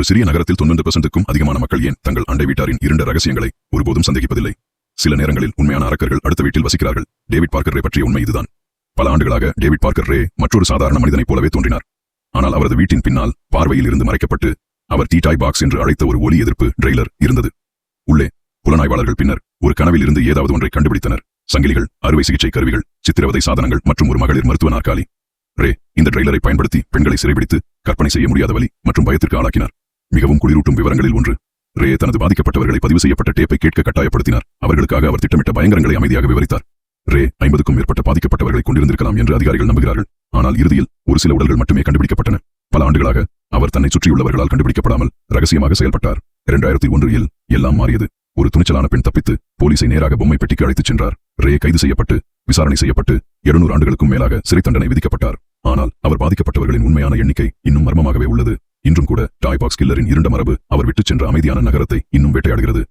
ஒரு சிறிய நகரத்தில் தொண்ணூறு பெர்சென்ட்டுக்கும் அதிகமான மக்கள் ஏன் தங்கள் அண்டை வீட்டாரின் இரண்டு ரகசியங்களை ஒருபோதும் சந்தேகிப்பதில்லை? சில நேரங்களில் உண்மையான அரக்கர்கள் அடுத்த வீட்டில் வசிக்கிறார்கள். டேவிட் பார்க்கர் ரே பற்றிய உண்மை இதுதான். பல ஆண்டுகளாக டேவிட் பார்க்கர் ரே மற்றொரு சாதாரண மனிதனைப் போலவே தோன்றினார். ஆனால் அவரது வீட்டின் பின்னால் பார்வையில் இருந்து மறைக்கப்பட்டு அவர் டீடாய் பாக்ஸ் என்று அழைத்த ஒரு ஒலி எதிர்ப்பு ட்ரெய்லர் இருந்தது. உள்ளே புலனாய்வாளர்கள் பின்னர் ஒரு கனவில் இருந்து ஏதாவது ஒன்றை கண்டுபிடித்தனர். சங்கிலிகள் அறுவை சிகிச்சை கருவிகள் சித்திரவதை சாதனங்கள் மற்றும் ஒரு மகளிர் மருத்துவ நாற்காலி. ரே இந்த ட்ரெய்லரை பயன்படுத்தி பெண்களை சிறைபிடித்து கற்பனை செய்ய முடியாத வலி மற்றும் பயத்திற்கு ஆளாக்கினார். மிகவும் குளிரூட்டும் விவரங்களில் ஒன்று. ரே தனது பாதிக்கப்பட்டவர்களை பதிவு செய்யப்பட்ட டேப்பை கேட்க கட்டாயப்படுத்தினார். அவர்களுக்காக அவர் திட்டமிட்ட பயங்கரங்களை அமைதியாக விவரித்தார். ரே ஐம்பதுக்கும் மேற்பட்ட பாதிக்கப்பட்டவர்களை கொண்டிருந்திருக்கலாம் என்று அதிகாரிகள் நம்புகிறார்கள். ஆனால் இறுதியில் ஒரு சில உடல்கள் மட்டுமே கண்டுபிடிக்கப்பட்டன. பல ஆண்டுகளாக அவர் தன்னை சுற்றியுள்ளவர்களால் கண்டுபிடிக்கப்படாமல் ரகசியமாக செயல்பட்டார். இரண்டாயிரத்தி ஒன்றில் எல்லாம் மாறியது. ஒரு துணிச்சலான பெண் தப்பித்து போலீசை நேராக பொம்மை பெட்டிக்கு அழைத்துச் சென்றார். ரே கைது செய்யப்பட்டு விசாரணை செய்யப்பட்டு எழுநூறு ஆண்டுகளுக்கும் மேலாக சிறை தண்டனை விதிக்கப்பட்டார். ஆனால் அவர் பாதிக்கப்பட்டவர்களின் உண்மையான எண்ணிக்கை இன்னும் மர்மமாகவே உள்ளது. இன்றும் கூட டாய்பாக்ஸ் கில்லரின் இருண்ட மரபு அவர் விட்டுச் சென்ற அமைதியான நகரத்தை இன்னும் வேட்டையாடுகிறது.